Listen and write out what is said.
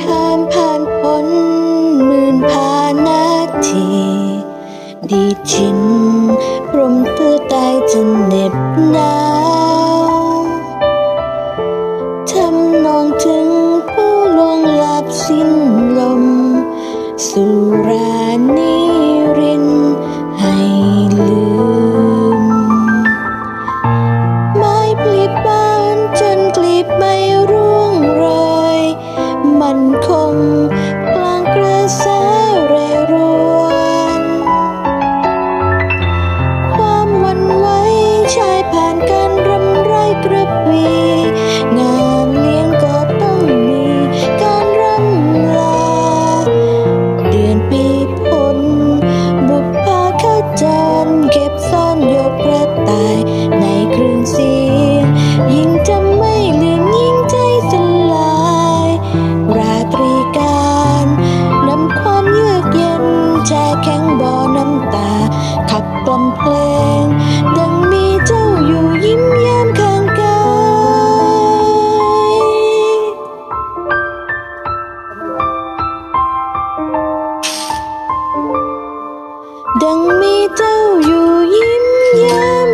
ข้ามผ่านพ้นหมื่นพานาที ดีชินพรมตื้อใต้จนเหน็บหนา 痛 มเพลง ดังมีเจ้าอยู่ยิ้มแย้มข้างกายดังมีเจ้าอยู่ยิ้มแย้ม